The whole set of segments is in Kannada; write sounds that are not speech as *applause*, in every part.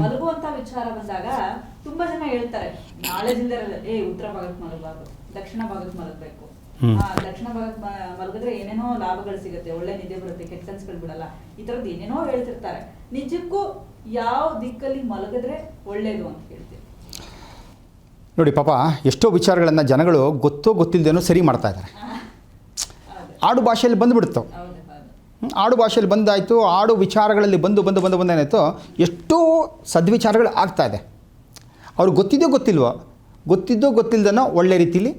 ಮಲಗುವಂತ ವಿಚಾರ ಬಂದಾಗ ತುಂಬಾ ಜನ ಹೇಳ್ತಾರೆ ನಾಲೆಜ್ ಇಲ್ದೇ ಏ ಉತ್ತರ ಭಾಗಕ್ಕೆ ಮಲಗಬಾರ್ದು ದಕ್ಷಿಣ ಭಾಗಕ್ಕೆ ಮಲಗಬೇಕು. ಆ ದಕ್ಷಿಣ ಭಾಗಕ್ಕೆ ಮಲಗಿದ್ರೆ ಏನೇನೋ ಲಾಭಗಳು ಸಿಗುತ್ತೆ ಒಳ್ಳೆ ನಿದ್ದೆ ಬರುತ್ತೆ ಕೆಟ್ಟ ಕನ್ಸುಗಳು ಬಿಡಲ್ಲ. ಈ ತರದ್ದು ಏನೇನೋ ಹೇಳ್ತಿರ್ತಾರೆ. ನಿಜಕ್ಕೂ ಯಾವ ದಿಕ್ಕಲ್ಲಿ ಮಲಗಿದ್ರೆ ಒಳ್ಳೇದು ಅಂತ ಹೇಳ್ತೀವಿ ನೋಡಿ ಪಾಪ ಎಷ್ಟೋ ವಿಚಾರಗಳನ್ನು ಜನಗಳು ಗೊತ್ತೋ ಗೊತ್ತಿಲ್ಲದೇನೋ ಸರಿ ಮಾಡ್ತಾ ಇದ್ದಾರೆ. ಆಡು ಭಾಷೆಯಲ್ಲಿ ಬಂದುಬಿಡ್ತು. ಹೌದು. ಹೌದು ಹ್ಮ್, ಆಡು ಭಾಷೆಯಲ್ಲಿ ಬಂದಾಯಿತು, ಆಡು ವಿಚಾರಗಳಲ್ಲಿ ಬಂದು ಬಂದು ಬಂದು ಬಂದೇನಾಯಿತು ಎಷ್ಟೋ ಸದ್ವಿಚಾರಗಳು ಆಗ್ತಾ ಇದೆ. ಅವ್ರಿಗೆ ಗೊತ್ತಿದ್ದೋ ಗೊತ್ತಿಲ್ವೋ, ಗೊತ್ತಿದ್ದೋ ಗೊತ್ತಿಲ್ಲದನೋ ಒಳ್ಳೆ ರೀತಿಲಿ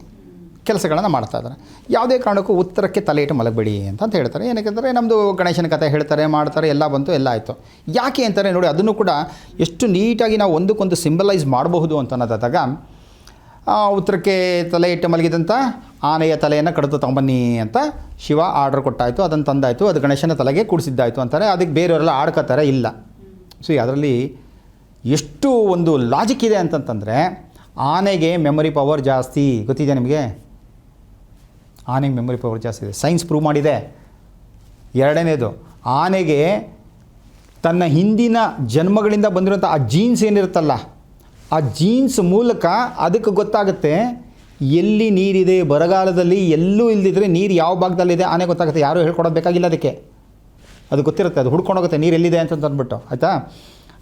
ಕೆಲಸಗಳನ್ನು ಮಾಡ್ತಾ ಇದ್ದಾರೆ. ಯಾವುದೇ ಕಾರಣಕ್ಕೂ ಉತ್ತರಕ್ಕೆ ತಲೆ ಇಟ್ಟು ಮಲಗಬೇಡಿ ಅಂತ ಅಂತ ಹೇಳ್ತಾರೆ. ಏನಕ್ಕೆಂದರೆ ನಮ್ಮದು ಗಣೇಶನ ಕಥೆ ಹೇಳ್ತಾರೆ, ಮಾಡ್ತಾರೆ, ಎಲ್ಲ ಬಂತು, ಎಲ್ಲ ಆಯಿತು. ಯಾಕೆ ಅಂತಾರೆ ನೋಡಿ, ಅದನ್ನು ಕೂಡ ಎಷ್ಟು ನೀಟಾಗಿ ನಾವು ಒಂದಕ್ಕೊಂದು ಸಿಂಬಲೈಸ್ ಮಾಡಬಹುದು ಅಂತ ಅನ್ನೋದಾದಾಗ ಉತ್ತರಕ್ಕೆ ತಲೆ ಇಟ್ಟು ಮಲಗಿದಂಥ ಆನೆಯ ತಲೆಯನ್ನು ಕಡಿದು ತಗೊಂಬನ್ನಿ ಅಂತ ಶಿವ ಆರ್ಡರ್ ಕೊಟ್ಟಾಯಿತು, ಅದನ್ನು ತಂದಾಯಿತು, ಅದು ಗಣೇಶನ ತಲೆಗೆ ಕೂಡಿಸಿದ್ದಾಯಿತು ಅಂತಾರೆ. ಅದಕ್ಕೆ ಬೇರೆಯವರೆಲ್ಲ ಆಡ್ಕೋತಾರೆ ಇಲ್ಲ. ಸೊ ಅದರಲ್ಲಿ ಎಷ್ಟು ಒಂದು ಲಾಜಿಕ್ ಇದೆ ಅಂತಂತಂದರೆ, ಆನೆಗೆ ಮೆಮೊರಿ ಪವರ್ ಜಾಸ್ತಿ. ಗೊತ್ತಿದೆ ನಿಮಗೆ? ಆನೆಗೆ ಮೆಮೊರಿ ಪವರ್ ಜಾಸ್ತಿ ಇದೆ. ಸೈನ್ಸ್ ಪ್ರೂವ್ ಮಾಡಿದೆ. ಎರಡನೇದು, ಆನೆಗೆ ತನ್ನ ಹಿಂದಿನ ಜನ್ಮಗಳಿಂದ ಬಂದಿರುವಂಥ ಆ ಜೀನ್ಸ್ ಏನಿರುತ್ತಲ್ಲ, ಆ ಜೀನ್ಸ್ ಮೂಲಕ ಅದಕ್ಕೆ ಗೊತ್ತಾಗುತ್ತೆ ಎಲ್ಲಿ ನೀರಿದೆ? ಬರಗಾಲದಲ್ಲಿ ಎಲ್ಲೂ ಇಲ್ಲದಿದ್ದರೆ ನೀರು ಯಾವ ಭಾಗದಲ್ಲಿದೆ ಆನೆ ಗೊತ್ತಾಗುತ್ತೆ. ಯಾರೂ ಹೇಳ್ಕೊಡೋದು ಬೇಕಾಗಿಲ್ಲ ಅದಕ್ಕೆ. ಅದು ಗೊತ್ತಿರುತ್ತೆ. ಅದು ಹುಡ್ಕೊಂಡೋಗುತ್ತೆ ನೀರು ಎಲ್ಲಿದೆ ಅಂತ ಅಂದ್ಬಿಟ್ಟು. ಆಯಿತಾ?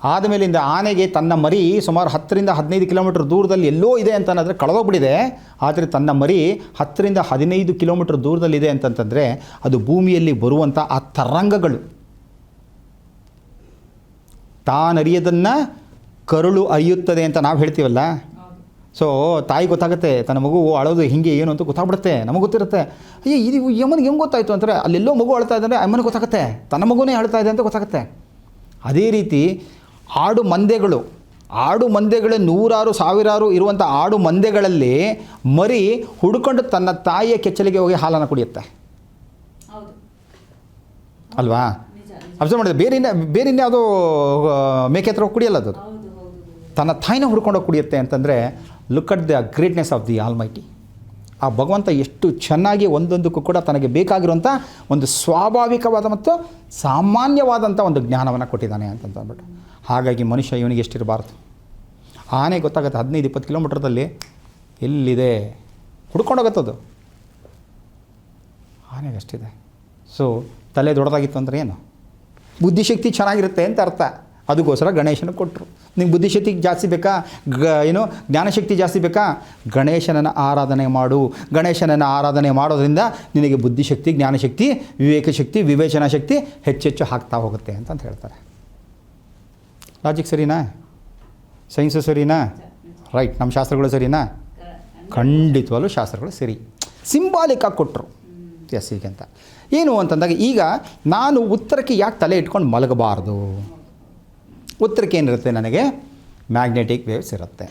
ಆದಮೇಲಿಂದ ಆನೆಗೆ ತನ್ನ ಮರಿ ಸುಮಾರು ಹತ್ತರಿಂದ ಹದಿನೈದು ಕಿಲೋಮೀಟ್ರ್ ದೂರದಲ್ಲಿ ಎಲ್ಲೋ ಇದೆ ಅಂತ ಅನ್ನೋದ್ರೆ ಕಳೆದೋಗ್ಬಿಟ್ಟಿದೆ. ಆದರೆ ತನ್ನ ಮರಿ ಹತ್ತರಿಂದ ಹದಿನೈದು ಕಿಲೋಮೀಟ್ರ್ ದೂರದಲ್ಲಿದೆ ಅಂತಂತಂದರೆ ಅದು ಭೂಮಿಯಲ್ಲಿ ಬರುವಂಥ ಆ ತರಂಗಗಳು. ತಾನರಿಯದನ್ನು ಕರುಳು ಅರಿಯುತ್ತದೆ ಅಂತ ನಾವು ಹೇಳ್ತೀವಲ್ಲ? ಸೊ ತಾಯಿ ಗೊತ್ತಾಗುತ್ತೆ ತನ್ನ ಮಗು ಅಳೋದು ಹಿಂಗೆ ಏನು ಅಂತ ಗೊತ್ತಾಗ್ಬಿಡುತ್ತೆ ನಮಗೆ ಗೊತ್ತಿರುತ್ತೆ. ಅಯ್ಯೋ ಇದು ಯಮನಿಗೆ ಹೆಂಗೆ ಗೊತ್ತಾಯಿತು ಅಂದರೆ ಅಲ್ಲೆಲ್ಲೋ ಮಗು ಅಳ್ತಾ ಇದ್ದಾರೆ ಅಮ್ಮನಿಗೆ ಗೊತ್ತಾಗುತ್ತೆ. ತನ್ನ ಮಗುನೇ ಅಳ್ತಾ ಇದೆ ಅಂತ ಗೊತ್ತಾಗುತ್ತೆ. ಅದೇ ರೀತಿ ಆಡು ಮಂದೆಗಳು ಆಡು ಮಂದೆಗಳು ನೂರಾರು ಸಾವಿರಾರು ಇರುವಂಥ ಆಡು ಮಂದೆಗಳಲ್ಲಿ ಮರಿ ಹುಡ್ಕೊಂಡು ತನ್ನ ತಾಯಿಯ ಕೆಚ್ಚಲಿಗೆ ಹೋಗಿ ಹಾಲನ್ನು ಕುಡಿಯುತ್ತೆ. ಅಲ್ವಾ? ಅಬ್ಸರ್ವ್ ಮಾಡಿದೆ ಬೇರೆ ಇನ್ನ ಬೇರೆ ಇನ್ಯಾವುದೋ ಮೇಕೆ ಹತ್ರ ಹೋಗಿ ಕುಡಿಯಲ್ಲ ಅದು. ತನ್ನ ತಾಯಿನ ಹುಡ್ಕೊಂಡು ಹೋಗಿ ಕುಡಿಯುತ್ತೆ ಅಂತಂದರೆ look at the greatness of the almighty ಆ ಭಗವಂತ ಎಷ್ಟು ಚೆನ್ನಾಗಿ ಒಂದೊಂದಕ್ಕೂ ಕೂಡ ತನಗೆ ಬೇಕಾಗಿರುವಂಥ ಒಂದು ಸ್ವಾಭಾವಿಕವಾದ ಮತ್ತು ಸಾಮಾನ್ಯವಾದಂಥ ಒಂದು ಜ್ಞಾನವನ್ನು ಕೊಟ್ಟಿದ್ದಾನೆ ಅಂತಂದ್ಬಿಟ್ಟು ಹಾಗಾಗಿ ಮನುಷ್ಯ ಇವನಿಗೆ ಎಷ್ಟಿರಬಾರ್ದು? ಆನೆ ಗೊತ್ತಾಗುತ್ತೆ, ಹದಿನೈದು, ಇಪ್ಪತ್ತು ಕಿಲೋಮೀಟ್ರದಲ್ಲಿ ಎಲ್ಲಿದೆ? ಹುಡ್ಕೊಂಡೋಗತ್ತದು. ಆನೆಗೆ ಅಷ್ಟಿದೆ. ಸೊ ತಲೆ ದೊಡ್ಡದಾಗಿತ್ತು ಅಂದರೆ ಏನು? ಬುದ್ಧಿಶಕ್ತಿ ಚೆನ್ನಾಗಿರುತ್ತೆ ಅಂತ ಅರ್ಥ. ಅದಕ್ಕೋಸ್ಕರ ಗಣೇಶನ ಕೊಟ್ಟರು ನಿಮ್ಗೆ ಬುದ್ಧಿಶಕ್ತಿ ಜಾಸ್ತಿ ಬೇಕಾ? ಗ, ಏನು, ಜ್ಞಾನಶಕ್ತಿ ಜಾಸ್ತಿ ಬೇಕಾ? ಗಣೇಶನನ್ನು ಆರಾಧನೆ ಮಾಡು. ಗಣೇಶನನ್ನು ಆರಾಧನೆ ಮಾಡೋದ್ರಿಂದ ನಿನಗೆ ಬುದ್ಧಿಶಕ್ತಿ, ಜ್ಞಾನಶಕ್ತಿ ವಿವೇಕ ಶಕ್ತಿ ವಿವೇಚನಾ ಶಕ್ತಿ ಹೆಚ್ಚೆಚ್ಚು ಹಾಕ್ತಾ ಹೋಗುತ್ತೆ ಅಂತ ಹೇಳ್ತಾರೆ. ಲಾಜಿಕ್ ಸರಿನಾ? ಸೈನ್ಸು ಸರಿನಾ? ರೈಟ್ ನಮ್ಮ ಶಾಸ್ತ್ರಗಳು ಸರಿನಾ? ಖಂಡಿತವಾಗ್ಲೂ ಶಾಸ್ತ್ರಗಳು ಸರಿ. ಸಿಂಬಾಲಿಕಾಗಿ ಕೊಟ್ಟರು ಎಸ್ ಹೀಗೆ ಅಂತ. ಏನು ಅಂತಂದಾಗ ಈಗ ನಾನು ಉತ್ತರಕ್ಕೆ ಯಾಕೆ ತಲೆ ಇಟ್ಕೊಂಡು ಮಲಗಬಾರ್ದು? ಉತ್ತರಕ್ಕೆ ಏನಿರುತ್ತೆ ನನಗೆ? ಮ್ಯಾಗ್ನೆಟಿಕ್ ವೇವ್ಸ್ ಇರುತ್ತೆ.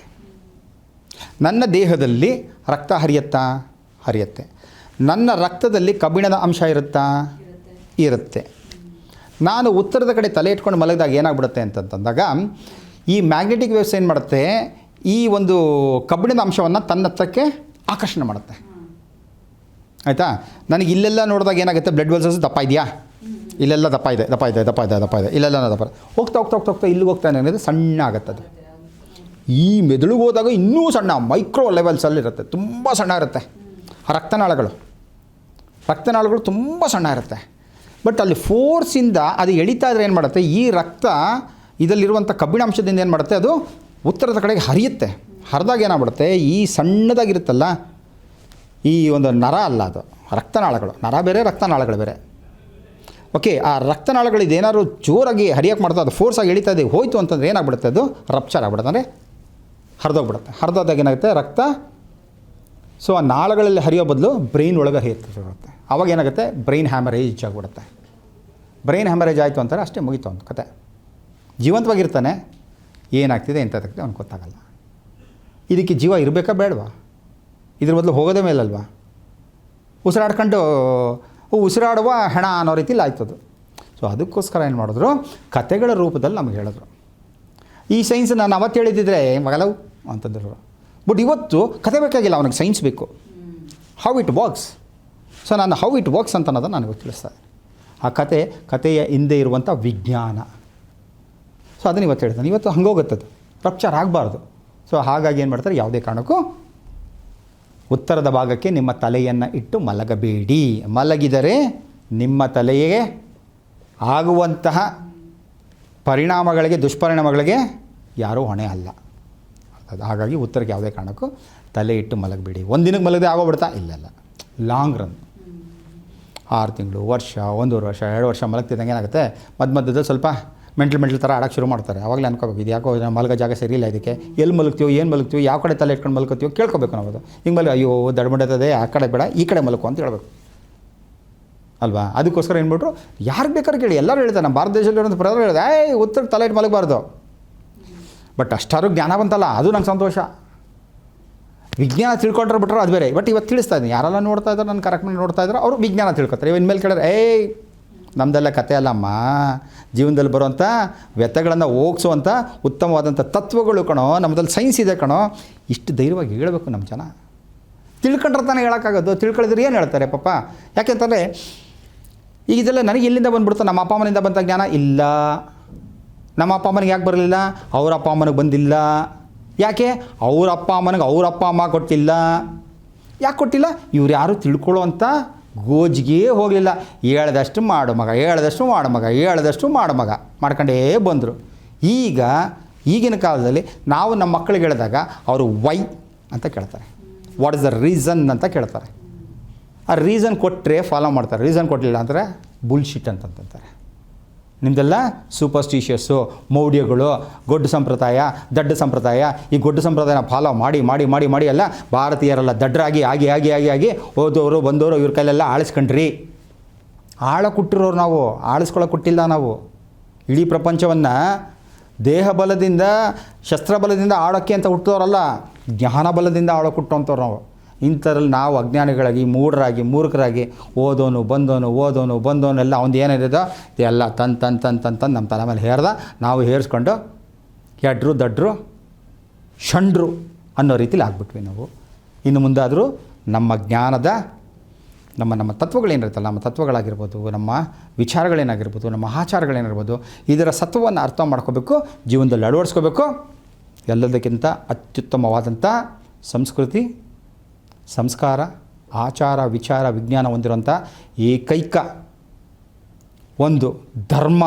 ನನ್ನ ದೇಹದಲ್ಲಿ ರಕ್ತ ಹರಿಯುತ್ತಾ? ಹರಿಯುತ್ತೆ. ನನ್ನ ರಕ್ತದಲ್ಲಿ ಕಬ್ಬಿಣದ ಅಂಶ ಇರುತ್ತಾ? ಇರುತ್ತೆ. ನಾನು ಉತ್ತರದ ಕಡೆ ತಲೆ ಇಟ್ಕೊಂಡು ಮಲಗಿದಾಗ ಏನಾಗ್ಬಿಡುತ್ತೆ ಅಂತಂತಂದಾಗ, ಈ ಮ್ಯಾಗ್ನೆಟಿಕ್ ವೇವ್ಸ್ ಏನು ಮಾಡುತ್ತೆ? ಈ ಒಂದು ಕಬ್ಬಿಣದ ಅಂಶವನ್ನು ತನ್ನ ಹತ್ರಕ್ಕೆ ಆಕರ್ಷಣೆ ಮಾಡುತ್ತೆ. ಆಯಿತಾ? ನನಗೆ ಇಲ್ಲೆಲ್ಲ ನೋಡಿದಾಗ ಏನಾಗುತ್ತೆ? ಬ್ಲಡ್ ವೆಲ್ಸಸ್ ದಪ್ಪ ಇದೆಯಾ? ಇಲ್ಲೆಲ್ಲ ದಪ್ಪ ಇದೆ ದಪ್ಪ ಇದೆ ದಪ್ಪ ಇದೆ ದಪ್ಪ ಇದೆ. ಇಲ್ಲೆಲ್ಲ ದಪ್ಪ. ಹೋಗ್ತಾ ಹೋಗ್ತಾ ಹೋಗ್ತಾ ಹೋಗ್ತಾ ಇಲ್ಲಿಗೆ ಹೋಗ್ತಾನೆ ಅನ್ನೋದು ಸಣ್ಣ ಆಗುತ್ತೆ ಅದು ಈ ಮೆದುಳಿಗೆ ಹೋದಾಗ ಇನ್ನೂ ಸಣ್ಣ ಮೈಕ್ರೋ ಲೆವೆಲ್ಸಲ್ಲಿರುತ್ತೆ ತುಂಬ ಸಣ್ಣ ಇರುತ್ತೆ. ರಕ್ತನಾಳಗಳು. ರಕ್ತನಾಳಗಳು ತುಂಬ ಸಣ್ಣ ಇರುತ್ತೆ. ಬಟ್ ಅಲ್ಲಿ ಫೋರ್ಸಿಂದ ಅದು ಎಳಿತಾ ಇದ್ರೆ ಏನು ಮಾಡುತ್ತೆ? ಈ ರಕ್ತ ಇದರಲ್ಲಿರುವಂಥ ಕಬ್ಬಿಣಾಂಶದಿಂದ ಏನು ಮಾಡುತ್ತೆ? ಅದು ಉತ್ತರದ ಕಡೆಗೆ ಹರಿಯುತ್ತೆ. ಹರಿದಾಗ ಏನಾಗ್ಬಿಡುತ್ತೆ? ಈ ಸಣ್ಣದಾಗಿರುತ್ತಲ್ಲ, ಈ ಒಂದು ನರ ಅಲ್ಲ ಅದು. ರಕ್ತನಾಳಗಳು. ನರ ಬೇರೆ, ರಕ್ತನಾಳಗಳು ಬೇರೆ. ಓಕೆ ಆ ರಕ್ತನಾಳಗಳು ಇದೇನಾದ್ರು ಜೋರಾಗಿ ಹರಿಯಕ್ಕೆ ಮಾಡ್ತಾ ಅದು ಫೋರ್ಸಾಗಿ ಎಳಿತಾ ಇದೆ, ಹೋಯ್ತು ಅಂತಂದ್ರೆ ಏನಾಗ್ಬಿಡುತ್ತೆ ಅದು? ರಪ್ಚರ್ ಆಗ್ಬಿಡುತ್ತೆ. ಅಂದರೆ ಹರಿದೋಗ್ಬಿಡುತ್ತೆ. ಹರಿದೋದಾಗ ಏನಾಗುತ್ತೆ? ರಕ್ತ. ಸೊ ಆ ನಾಳಗಳಲ್ಲಿ ಹರಿಯೋ ಬದಲು ಬ್ರೈನ್ ಒಳಗೆ ಹರಿಯುತ್ತೆ. ಆವಾಗ ಏನಾಗುತ್ತೆ? ಬ್ರೈನ್ ಹ್ಯಾಮರೇಜ್ ಆಗಿಬಿಡುತ್ತೆ. ಬ್ರೈನ್ ಹ್ಯಾಮರೇಜ್ ಆಯಿತು ಅಂತಾರೆ, ಅಷ್ಟೇ ಮುಗೀತು ಒಂದು ಕತೆ. ಜೀವಂತವಾಗಿರ್ತಾನೆ, ಏನಾಗ್ತಿದೆ ಎಂಥದಕ್ಕೆ ಅವ್ನು ಗೊತ್ತಾಗಲ್ಲ. ಇದಕ್ಕೆ ಜೀವ ಇರಬೇಕಾ ಬೇಡವಾ? ಇದ್ರ ಬದಲು ಹೋಗೋದೇ ಮೇಲಲ್ವಾ? ಉಸಿರಾಡ್ಕೊಂಡು ಉಸಿರಾಡುವ ಹೆಣ ಅನ್ನೋ ರೀತಿಲಿ ಆಯ್ತದು. ಸೊ ಅದಕ್ಕೋಸ್ಕರ ಏನು ಮಾಡಿದ್ರು? ಕತೆಗಳ ರೂಪದಲ್ಲಿ ನಮಗೆ ಹೇಳಿದ್ರು. ಈ ಸೈನ್ಸ್ ನಾನು ಅವತ್ತು ಹೇಳಿದ್ದಿದ್ರೆ ಮಗಲವು? ಅಂತಂದರು. ಬಟ್ ಇವತ್ತು ಕತೆ ಬೇಕಾಗಿಲ್ಲ, ಅವನಿಗೆ ಸೈನ್ಸ್ ಬೇಕು. ಹೌ ಇಟ್ ವರ್ಕ್ಸ್ ಸೊ ನಾನು ಹೌ ಇಟ್ ವರ್ಕ್ಸ್ ಅಂತ ಅನ್ನೋದನ್ನು ನನಗೆ ತಿಳಿಸ್ತಾ ಇದ್ದೀನಿ. ಆ ಕತೆ ಕತೆಯ ಹಿಂದೆ ಇರುವಂಥ ವಿಜ್ಞಾನ. ಸೊ ಅದನ್ನು ಇವತ್ತು ಹೇಳ್ತಾನೆ. ಇವತ್ತು ಹಂಗೋಗುತ್ತದು ರಪ್ಚರ್ ಆಗಬಾರ್ದು. ಸೊ ಹಾಗಾಗಿ ಏನು ಮಾಡ್ತಾರೆ? ಯಾವುದೇ ಕಾರಣಕ್ಕೂ ಉತ್ತರದ ಭಾಗಕ್ಕೆ ನಿಮ್ಮ ತಲೆಯನ್ನು ಇಟ್ಟು ಮಲಗಬೇಡಿ. ಮಲಗಿದರೆ ನಿಮ್ಮ ತಲೆಯೇ ಆಗುವಂತಹ ಪರಿಣಾಮಗಳಿಗೆ, ದುಷ್ಪರಿಣಾಮಗಳಿಗೆ ಯಾರೂ ಹೊಣೆ ಅಲ್ಲ. ಅದು ಹಾಗಾಗಿ ಉತ್ತರಕ್ಕೆ ಯಾವುದೇ ಕಾರಣಕ್ಕೂ ತಲೆ ಇಟ್ಟು ಮಲಗಬೇಡಿ. ಒಂದಿನಕ್ಕೆ ಮಲಗದೆ ಆಗೋಗ್ಬಿಡ್ತಾ? ಇಲ್ಲಲ್ಲ ಲಾಂಗ್ ರನ್ ಆರು ತಿಂಗಳು, ವರ್ಷ ಒಂದೂವರೆ ವರ್ಷ, ಎರಡು ವರ್ಷ ಮಲಗ್ತಿದ್ದಂಗೆ ಏನಾಗುತ್ತೆ? ಮಧ್ಯ ಮಧ್ಯದಲ್ಲಿ ಸ್ವಲ್ಪ ಮೆಂಟ್ಲ್ ಮೆಂಟ್ಲ್ ಥರ ಆಡೋಕ್ಕೆ ಶುರು ಮಾಡ್ತಾರೆ. ಆವಾಗಲೇ ಅನ್ಕೋಬೇಕು, ಇದು ಯಾಕೋ ಮಲಗ ಜಾಗ ಸರಿ ಇಲ್ಲ ಇದಕ್ಕೆ? ಎಲ್ಲಿ ಮಲಗ್ತೀವೋ ಏನು ಮಲಗ್ತೀವೋ ಯಾವ ಕಡೆ ತಲೆ ಇಟ್ಕೊಂಡು ಮಲ್ಕೋತೀವೋ ಕೇಳ್ಕೊಬೇಕು ನಾವು ಹಿಂಗೆ ಮಲ ಅಯ್ಯೋ ದಡ್ಮಡತದೆ ಆ ಕಡೆ ಬೇಡ, ಈ ಕಡೆ ಮಲ್ಕೋ ಅಂತ ಹೇಳ್ಬೇಕು. ಅಲ್ವಾ? ಅದಕ್ಕೋಸ್ಕರ ಏನ್ಬಿಟ್ರು ಯಾರು ಬೇಕಾದ್ರೆ ಕೇಳಿ, ಎಲ್ಲರೂ ಹೇಳ್ತಾರೆ, ನಮ್ಮ ಭಾರತ ದೇಶದಲ್ಲಿ ಒಂದು ಪ್ರಧಾನ ಹೇಳಿದೆ ಏಯ್, ಉತ್ತರ ತಲೆ ಇಟ್ಟು ಮಲಗಬಾರ್ದು. ಬಟ್ ಅಷ್ಟಾರು ಜ್ಞಾನ ಬಂತಲ್ಲ, ಅದು ನಂಗೆ ಸಂತೋಷ. ವಿಜ್ಞಾನ ತಿಳ್ಕೊಂಡ್ರೆ ಬಿಟ್ರೆ ಅದು ಬೇರೆ. ಬಟ್ ಇವತ್ತು ತಿಳಿಸ್ತಾ ಇದ್ದೀನಿ. ಯಾರೆಲ್ಲ ನೋಡ್ತಾ ಇದ್ದಾರೆ, ನನ್ನ ಕರೆಕ್ಟ್ ನೋಡ್ತಾ ಇದ್ದಾರೆ, ಅವರು ವಿಜ್ಞಾನ ತಿಳ್ಕೊತಾರೆ. ಇವನ್ ಮೇಲೆ ಕೇಳಿದ್ರೆ, ಏಯ್ ನಮ್ಮದೆಲ್ಲ ಕತೆ ಅಲ್ಲಮ್ಮ. ಜೀವನದಲ್ಲಿ ಬರುವಂಥ ವ್ಯಥೆಗಳನ್ನು ಹೋಗಿಸುವಂಥ ಉತ್ತಮವಾದಂಥ ತತ್ವಗಳು ಕಣೋ ನಮ್ಮದಲ್ಲಿ ಸೈನ್ಸ್ ಇದೆ ಕಣೋ. ಇಷ್ಟು ಧೈರ್ಯವಾಗಿ ಹೇಳಬೇಕು ನಮ್ಮ ಜನ. ತಿಳ್ಕೊಂಡ್ರೆ ತಾನೇ ಹೇಳೋಕ್ಕಾಗೋದು. ತಿಳ್ಕೊಳ್ಳಿದ್ರೆ ಏನು ಹೇಳ್ತಾರೆ ಪಾಪ? ಯಾಕೆಂತಂದರೆ, ಈಗ ಇದೆಲ್ಲ ನನಗೆ ಇಲ್ಲಿಂದ ಬಂದ್ಬಿಡ್ತು ನಮ್ಮ ಅಪ್ಪ ಅಮ್ಮನಿಂದ ಬಂದ ಜ್ಞಾನ? ಇಲ್ಲ. ನಮ್ಮ ಅಪ್ಪ ಅಮ್ಮನಿಗೆ ಯಾಕೆ ಬರಲಿಲ್ಲ? ಅವ್ರ ಅಪ್ಪ ಅಮ್ಮನಿಗೆ ಬಂದಿಲ್ಲ. ಯಾಕೆ? ಅವ್ರ ಅಪ್ಪ ಅಮ್ಮನಿಗೆ ಅವ್ರ ಅಪ್ಪ ಅಮ್ಮ ಕೊಟ್ಟಿಲ್ಲ. ಯಾಕೆ ಕೊಟ್ಟಿಲ್ಲ? ಇವ್ರು ಯಾರು ತಿಳ್ಕೊಳ್ಳೋವಂಥ ಗೋಜಿಗೆ ಹೋಗಲಿಲ್ಲ. ಹೇಳ್ದಷ್ಟು ಮಾಡು ಮಗ, ಹೇಳ್ದಷ್ಟು ಮಾಡು ಮಗ, ಹೇಳ್ದಷ್ಟು ಮಾಡು ಮಗ ಮಾಡ್ಕೊಂಡೇ ಬಂದರು. ಈಗ ಈಗಿನ ಕಾಲದಲ್ಲಿ ನಾವು ನಮ್ಮ ಮಕ್ಕಳಿಗೆ ಹೇಳಿದಾಗ ಅವರು ವೈ ಅಂತ ಕೇಳ್ತಾರೆ. ವಾಟ್ ಇಸ್ ದ ರೀಸನ್ ಅಂತ ಕೇಳ್ತಾರೆ. ಆ ರೀಸನ್ ಕೊಟ್ಟರೆ ಫಾಲೋ ಮಾಡ್ತಾರೆ. ರೀಸನ್ ಕೊಟ್ಟಿಲ್ಲ ಅಂದರೆ ಬುಲ್ಶಿಟ್ ಅಂತಂತಾರೆ. ನಿಮ್ಮದೆಲ್ಲ ಸೂಪರ್ಸ್ಟಿಷಿಯಸ್ಸು ಮೌಢ್ಯಗಳು, ಗೊಡ್ಡು ಸಂಪ್ರದಾಯ, ದಡ್ಡ ಸಂಪ್ರದಾಯ, ಈ ಗೊಡ್ಡು ಸಂಪ್ರದಾಯನ ಫಾಲೋ ಮಾಡಿ ಮಾಡಿ ಮಾಡಿ ಮಾಡಿ ಎಲ್ಲ ಭಾರತೀಯರೆಲ್ಲ ದಡ್ಡರಾಗಿ, ಆಗಿ ಆಗಿ ಆಗಿ ಆಗಿ ಹೋದವರು ಬಂದವರು ಇವ್ರ ಕೈಲೆಲ್ಲ ಆಳಿಸ್ಕೊಂಡ್ರಿ. ಆಳ ಕೊಟ್ಟಿರೋರು ನಾವು ಆಳಿಸ್ಕೊಳ್ಳೋ ಕೊಟ್ಟಿಲ್ಲ ನಾವು. ಇಡೀ ಪ್ರಪಂಚವನ್ನು ದೇಹ ಬಲದಿಂದ ಶಸ್ತ್ರಬಲದಿಂದ ಆಳೋಕ್ಕೆ ಅಂತ ಹುಟ್ಟಿದವರಲ್ಲ ಜ್ಞಾನಬಲದಿಂದ ಬಲದಿಂದ ಆಳೋ ಹುಟ್ಟುವಂಥವ್ರು ನಾವು. ಇಂಥದ್ರಲ್ಲಿ ನಾವು ಅಜ್ಞಾನಿಗಳಾಗಿ, ಮೂಢರಾಗಿ, ಮೂರ್ಖರಾಗಿ ಓದೋನು, ಬಂದೋನು ಓದೋನು, ಬಂದೋನು, ಎಲ್ಲ ಅವ್ನು ಏನಿರೋದೋ ಎಲ್ಲ ತನ್ ತನ್ ತನ್ ತನ್ ತನ್ ನಮ್ಮ ತಲೆ ಮೇಲೆ ಹೇರ್ದ, ನಾವು ಹೇರಿಸ್ಕೊಂಡು ಎಡ್ರು, ದಡ್ರು, ಷಂಡ್ರು ಅನ್ನೋ ರೀತಿಲಿ ಆಗ್ಬಿಟ್ವಿ ನಾವು. ಇನ್ನು ಮುಂದಾದರೂ ನಮ್ಮ ಜ್ಞಾನದ, ನಮ್ಮ ನಮ್ಮ ತತ್ವಗಳೇನಿರುತ್ತಲ್ಲ, ನಮ್ಮ ತತ್ವಗಳಾಗಿರ್ಬೋದು, ನಮ್ಮ ವಿಚಾರಗಳೇನಾಗಿರ್ಬೋದು, ನಮ್ಮ ಆಚಾರಗಳೇನಿರ್ಬೋದು, ಇದರ ಸತ್ವವನ್ನು ಅರ್ಥ ಮಾಡ್ಕೋಬೇಕು, ಜೀವನದಲ್ಲಿ ಅಳವಡಿಸ್ಕೋಬೇಕು. ಎಲ್ಲದಕ್ಕಿಂತ ಅತ್ಯುತ್ತಮವಾದಂಥ ಸಂಸ್ಕೃತಿ ಸಂಸ್ಕಾರ ಆಚಾರ ವಿಚಾರ ವಿಜ್ಞಾನ ಹೊಂದಿರುವಂಥ ಏಕೈಕ ಒಂದು ಧರ್ಮ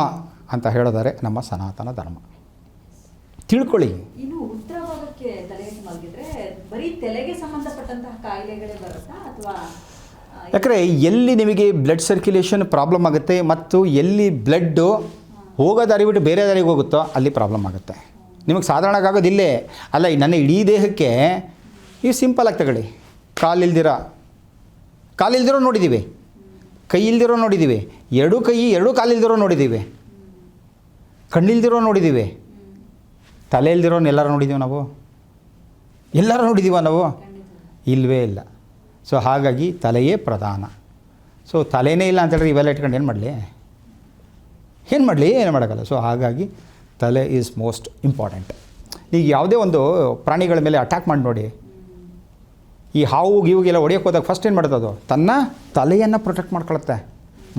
ಅಂತ ಹೇಳಿದರೆ ನಮ್ಮ ಸನಾತನ ಧರ್ಮ. ತಿಳ್ಕೊಳ್ಳಿ. ಯಾಕಂದರೆ ಎಲ್ಲಿ ನಿಮಗೆ ಬ್ಲಡ್ ಸರ್ಕ್ಯುಲೇಷನ್ ಪ್ರಾಬ್ಲಮ್ ಆಗುತ್ತೆ ಮತ್ತು ಎಲ್ಲಿ ಬ್ಲಡ್ಡು ಹೋಗೋ ದಾರಿ ಬಿಟ್ಟು ಬೇರೆ ದಾರಿಗೆ ಹೋಗುತ್ತೋ ಅಲ್ಲಿ ಪ್ರಾಬ್ಲಮ್ ಆಗುತ್ತೆ. ನಿಮಗೆ ಸಾಧಾರಣಕ್ಕಾಗೋದಿಲ್ಲೇ. ಅಲ್ಲ ನನ್ನ ಇಡೀ ದೇಹಕ್ಕೆ ನೀವು ಸಿಂಪಲಾಗಿ ತಗೊಳ್ಳಿ. ಕಾಲಿಲ್ದಿರ. ಕಾಲಿಲ್ದಿರೋ ನೋಡಿದ್ದೀವಿ ಕೈ ಇಲ್ದಿರೋ ನೋಡಿದ್ದೀವಿ ಎರಡೂ ಕೈ, ಎರಡೂ ಕಾಲಿಲ್ದಿರೋ ನೋಡಿದ್ದೀವಿ ಕಣ್ಣಿಲ್ದಿರೋ ನೋಡಿದ್ದೀವಿ ತಲೆ ಇಲ್ದಿರೋ ಎಲ್ಲರೂ ನೋಡಿದ್ದೀವಿ ನಾವು? ಎಲ್ಲರೂ ನೋಡಿದ್ದೀವ ನಾವು? ಇಲ್ಲವೇ ಇಲ್ಲ. ಸೊ, ಹಾಗಾಗಿ ತಲೆಯೇ ಪ್ರಧಾನ. ಸೊ, ತಲೆನೇ ಇಲ್ಲ ಅಂತ ಹೇಳಿದ್ರೆ ಇವೆಲ್ಲ ಇಟ್ಕೊಂಡು ಏನು ಮಾಡಲಿ? ಏನು ಮಾಡಲಿ? ಏನು ಮಾಡೋಕ್ಕಲ್ಲ ಸೊ, ಹಾಗಾಗಿ ತಲೆ ಈಸ್ ಮೋಸ್ಟ್ ಇಂಪಾರ್ಟೆಂಟ್ ಈಗ ಯಾವುದೇ ಒಂದು ಪ್ರಾಣಿಗಳ ಮೇಲೆ ಅಟ್ಯಾಕ್ ಮಾಡಿ ನೋಡಿ. ಈ ಹಾವು ಗೀವಿಗೆಲ್ಲ ಹೊಡಿಯೋಕೆ ಹೋದಾಗ ಫಸ್ಟ್ ಏನು ಮಾಡುತ್ತೆ ಅದು? ತನ್ನ ತಲೆಯನ್ನು ಪ್ರೊಟೆಕ್ಟ್ ಮಾಡ್ಕೊಳುತ್ತೆ.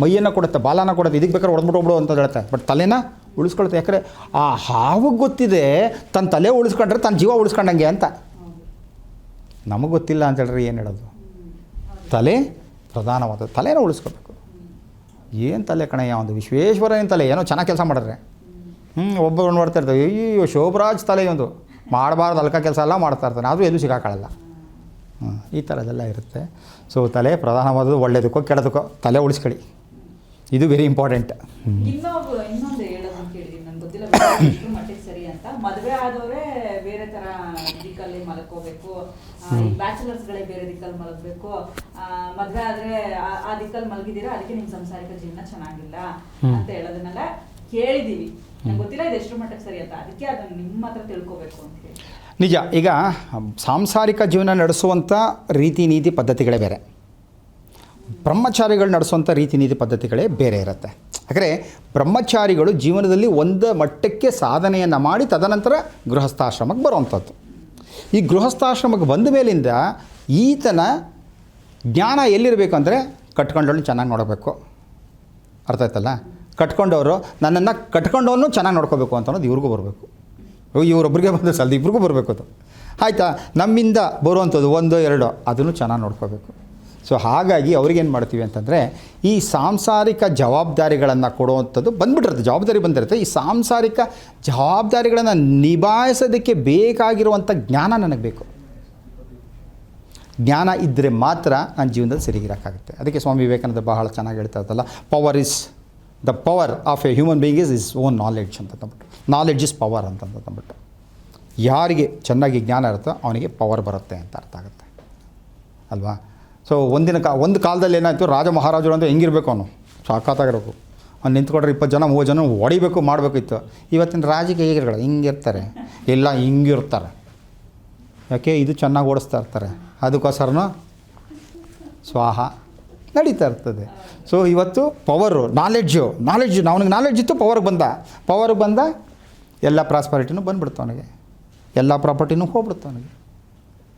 ಮೈಯನ್ನು ಕೊಡುತ್ತೆ ಬಾಲನ ಕೊಡುತ್ತೆ, ಇದಕ್ಕೆ ಬೇಕಾದ್ರೆ ಹೊಡೆದ್ಬಿಟ್ಟು ಅಂತ ಹೇಳುತ್ತೆ ಬಟ್ ತಲೆನ ಉಳಿಸ್ಕೊಳುತ್ತೆ. ಯಾಕಂದರೆ ಆ ಹಾವು ಗೊತ್ತಿದೆ ತನ್ನ ತಲೆ ಉಳಿಸ್ಕೊಂಡ್ರೆ ತನ್ನ ಜೀವ ಉಳಿಸ್ಕೊಂಡಂಗೆ ಅಂತ. ನಮಗೆ ಗೊತ್ತಿಲ್ಲ ಅಂತ ಹೇಳಿದ್ರೆ ಏನು ಹೇಳೋದು. ತಲೆ ಪ್ರಧಾನವಾದ, ತಲೆನ ಉಳಿಸ್ಕೋಬೇಕು. ಏನು ತಲೆ ಕಣಯ್ಯ, ಒಂದು ವಿಶ್ವೇಶ್ವರನ ತಲೆ, ಏನೋ ಚೆನ್ನಾಗಿ ಕೆಲಸ ಮಾಡಿದ್ರೆ. ಹ್ಞೂ ಒಬ್ಬರು ನೋಡ್ತಾ ಇರ್ತಾರೆ ಅಯ್ಯೋ ಶೋಭರಾಜ್ ತಲೆ ಒಂದು. ಮಾಡಬಾರ್ದು, ಅಲ್ಕ ಕೆಲಸ ಎಲ್ಲ ಮಾಡ್ತಾ ಇರ್ತಾನೆ, ಆದರೂ ಎಲ್ಲೂ ಸಿಗಾಕೊಳ್ಳಲ್ಲ ಈ ಥರದೆಲ್ಲ ಇರುತ್ತೆ. ಸೊ ತಲೆ ಪ್ರಧಾನವಾದದ್ದು ಒಳ್ಳೇದಕ್ಕೋ ಕೆಡದಕ್ಕೋ ತಲೆ ಉಳಿಸ್ಕೊಳ್ಳಿ. ಇದು ವೆರಿ ಇಂಪಾರ್ಟೆಂಟ್ ಇನ್ನೊಬ್ಬ ಇನ್ನೊಂದು ಹೇಳೋದು ಕೇಳಿದೀನಿ ನನ್ಗೆ ಗೊತ್ತಿಲ್ಲ *coughs* ಎಷ್ಟು ಮಟ್ಟಿಗೆ ಸರಿ ಅಂತ. ಮದುವೆ ಆದವರೇ ಬೇರೆ ತರ ದಿಕ್ಕಲ್ಲಿ ಮಲ್ಕೋಬೇಕು ಬ್ಯಾಚುಲರ್ಸ್ ಗಳೇ ಬೇರೆ ದಿಕ್ಕಲ್ಲಿ ಮಲಗಬೇಕು. ಮದುವೆ ಆದ್ರೆ ಆ- ದಿಕ್ಕಲ್ಲಿ ಮಲಗಿದೀರಾ ಅದಕ್ಕೆ ನಿಮ್ಮ ಸಂಸಾರಿಕ ಜೀವನ ಚೆನ್ನಾಗಿಲ್ಲ ಅಂತ ಹೇಳೋದನ್ನೆಲ್ಲ ಕೇಳಿದೀವಿ ನಂಗೆ ಗೊತ್ತಿಲ್ಲ ಇದು ಎಷ್ಟು ಮಟ್ಟಕ್ಕೆ ಸರಿ ಅಂತ. ಅದಕ್ಕೆ ಅದನ್ನ ನಿಮ್ಮ ಹತ್ರ ತಿಳ್ಕೊಬೇಕು ಅಂತ ಹೇಳಿ. ನಿಜ, ಈಗ ಸಾಂಸಾರಿಕ ಜೀವನ ನಡೆಸುವಂಥ ರೀತಿ ನೀತಿ ಪದ್ಧತಿಗಳೇ ಬೇರೆ. ಬ್ರಹ್ಮಚಾರಿಗಳು ನಡೆಸುವಂಥ ರೀತಿ ನೀತಿ ಪದ್ಧತಿಗಳೇ ಬೇರೆ ಇರುತ್ತೆ. ಯಾಕಂದರೆ ಬ್ರಹ್ಮಚಾರಿಗಳು ಜೀವನದಲ್ಲಿ ಒಂದು ಮಟ್ಟಕ್ಕೆ ಸಾಧನೆಯನ್ನು ಮಾಡಿ ತದನಂತರ ಗೃಹಸ್ಥಾಶ್ರಮಕ್ಕೆ ಬರುವಂಥದ್ದು ಈ ಗೃಹಸ್ಥಾಶ್ರಮಕ್ಕೆ ಬಂದ ಮೇಲಿಂದ ಈತನ ಜ್ಞಾನ ಎಲ್ಲಿರಬೇಕು ಅಂದರೆ ಕಟ್ಕೊಂಡವನು ಚೆನ್ನಾಗಿ ನೋಡಬೇಕು. ಅರ್ಥ ಆಯ್ತಲ್ಲ? ಕಟ್ಕೊಂಡವರು ನನ್ನನ್ನು ಕಟ್ಕೊಂಡವನು ಚೆನ್ನಾಗಿ ನೋಡ್ಕೋಬೇಕು ಅಂತ ಅನ್ನೋದು ಇವ್ರಿಗೂ ಬರಬೇಕು. ಇವರೊಬ್ಬರಿಗೆ ಬಂದರೆ ಸಲ್ದು ಇಬ್ರಿಗೂ ಬರಬೇಕು ಅದು. ಆಯಿತಾ? ನಮ್ಮಿಂದ ಬರುವಂಥದ್ದು ಒಂದು ಎರಡು, ಅದನ್ನು ಚೆನ್ನಾಗಿ ನೋಡ್ಕೋಬೇಕು. ಸೊ ಹಾಗಾಗಿ ಅವ್ರಿಗೇನು ಮಾಡ್ತೀವಿ ಅಂತಂದರೆ, ಈ ಸಾಂಸಾರಿಕ ಜವಾಬ್ದಾರಿಗಳನ್ನು ಕೊಡುವಂಥದ್ದು ಬಂದ್ಬಿಟ್ಟಿರುತ್ತೆ, ಜವಾಬ್ದಾರಿ ಬಂದಿರುತ್ತೆ. ಈ ಸಾಂಸಾರಿಕ ಜವಾಬ್ದಾರಿಗಳನ್ನು ನಿಭಾಯಿಸೋದಕ್ಕೆ ಬೇಕಾಗಿರುವಂಥ ಜ್ಞಾನ ನನಗೆ ಬೇಕು. ಜ್ಞಾನ ಇದ್ದರೆ ಮಾತ್ರ ನನ್ನ ಜೀವನದಲ್ಲಿ ಸರಿಗಿರೋಕ್ಕಾಗುತ್ತೆ ಅದಕ್ಕೆ ಸ್ವಾಮಿ ವಿವೇಕಾನಂದ ಬಹಳ ಚೆನ್ನಾಗಿ ಹೇಳ್ತಾ ಇರ್ತಲ್ಲ power is the power of a human being is is own knowledge ಅಂತ ನಾಲೆಡ್ಜ್ ಇಸ್ ಪವರ್ ಅಂತಂದ್ಬಿಟ್ಟು ಯಾರಿಗೆ ಚೆನ್ನಾಗಿ ಜ್ಞಾನ ಇರುತ್ತೋ ಅವನಿಗೆ ಪವರ್ ಬರುತ್ತೆ ಅಂತ ಅರ್ಥ ಆಗುತ್ತೆ. ಅಲ್ವಾ? ಸೊ ಒಂದಿನ ಕಾ ಒಂದು ಕಾಲದಲ್ಲಿ ಏನಾಯಿತು? ರಾಜ ಮಹಾರಾಜರು ಅಂದರೆ ಹೆಂಗಿರಬೇಕು ಅವನು? ಸಾಕಾತಾಗಿರ್ಬೇಕು. ಅವ್ನು ನಿಂತ್ಕೊಂಡ್ರೆ ಇಪ್ಪತ್ತು ಜನ, ಮೂವತ್ತು ಜನ ಹೊಡಿಬೇಕು, ಮಾಡಬೇಕಿತ್ತು. ಇವತ್ತಿನ ರಾಜಕೀಯಗಳು ಹಿಂಗಿರ್ತಾರೆ. ಇಲ್ಲ ಹಿಂಗಿರ್ತಾರೆ. ಯಾಕೆ? ಇದು ಚೆನ್ನಾಗಿ ಓಡಿಸ್ತಾ ಇರ್ತಾರೆ. ಅದಕ್ಕೋಸ್ಕರನೂ ಸ್ವಾಹ ನಡೀತಾ ಇರ್ತದೆ. ಸೊ ಇವತ್ತು ಪವರು ನಾಲೆಡ್ಜು ನಾಲೆಡ್ಜು ಅವನಿಗೆ ನಾಲೆಡ್ಜ್ ಇತ್ತು ಪವರ್ಗೆ ಬಂದ. ಪವರ್ಗೆ ಬಂದ ಎಲ್ಲ ಪ್ರಾಸ್ಪರಿಟಿನೂ ಬಂದ್ಬಿಡ್ತು ಅವನಿಗೆ. ಎಲ್ಲ ಪ್ರಾಪರ್ಟಿನೂ ಹೋಗ್ಬಿಡ್ತು ಅವನಿಗೆ.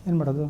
ಏನು ಮಾಡೋದು?